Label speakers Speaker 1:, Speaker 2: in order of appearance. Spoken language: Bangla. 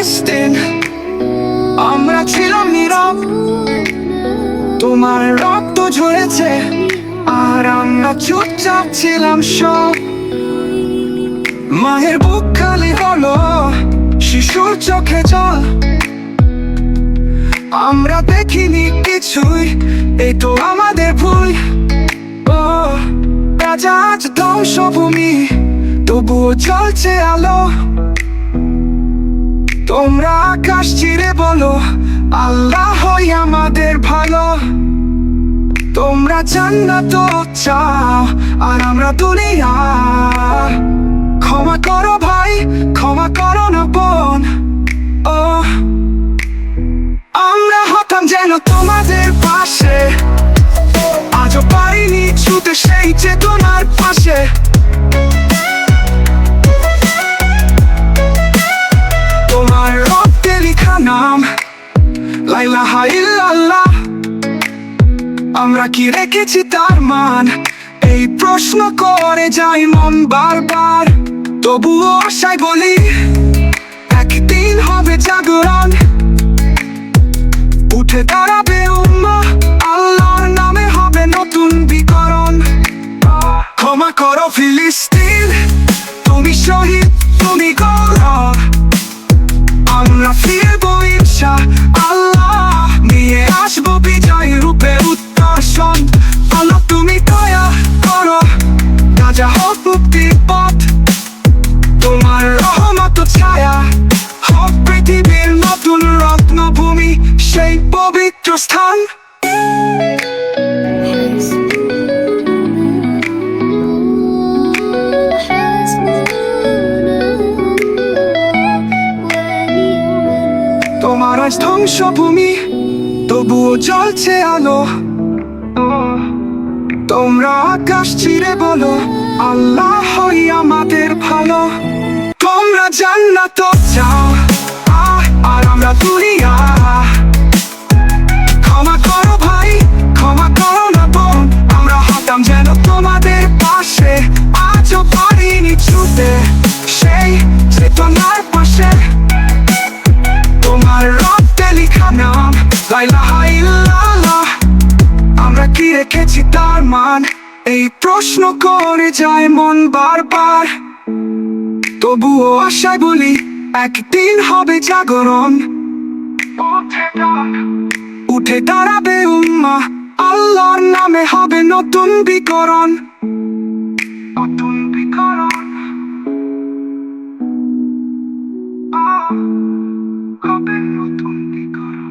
Speaker 1: distant আমরা ছিলাম নীরব। তোমার রক্ত ঝরেছে, আর আমরা চুপচাপ ছিলাম সব। মায়ের বুক খালি হলো শিশুর চোখে জল। আমরা দেখিনি কিছুই, এই তো আমাদের ভুল। ও, রাজা আজ ধ্বংসভূমি, তবুও চলছে আলো। তোমরা আকাশ চিরে বলো আল্লাহই আমাদের ভালো। তোমরা চান তো চা আর আমরা দুনিয়া। ক্ষমা করো ভাই আমরা কি রেখেছি তার মান? এই প্রশ্ন করে যাই মন বারবার। তবুও আশায় বলি, একদিন হবে উঠে দাঁড়াবে উম্মা হোক মুক্তির পথ। তোমার রহমত ছায়া হোক পৃথিবীর নতুন রত্নভূমি, সেই পবিত্র স্থান। তোমার আজ ধ্বংসভূমি, তবুও জ্বলছে আলো। তোমরা আকাশ চিরে বলো আল্লাহ আমাদের ভালো। তোমরা জান্নাত আহ, আর আমরা দুনিয়া ক্ষমা করো ভাই ক্ষমা করো না বোন। আমরা হতাম যেন তোমাদের পাশে। আজও পারিনি ছুতে সেই চেতনার পাশে। তোমার রক্তে লেখা নাম ইল্লাল্লাহ। আমরা কি রেখেছি তার মান? এই প্রশ্ন করে যায় মন বারবার। তবুও আশায় বলি একদিন হবে জাগরণ। উঠে দাঁড়, উঠে দাঁড়াবে উম্মা আল্লাহর নামে হবে নতুন বিকরণ। নতুন বিকরণ। হবে নতুন বিকরণ।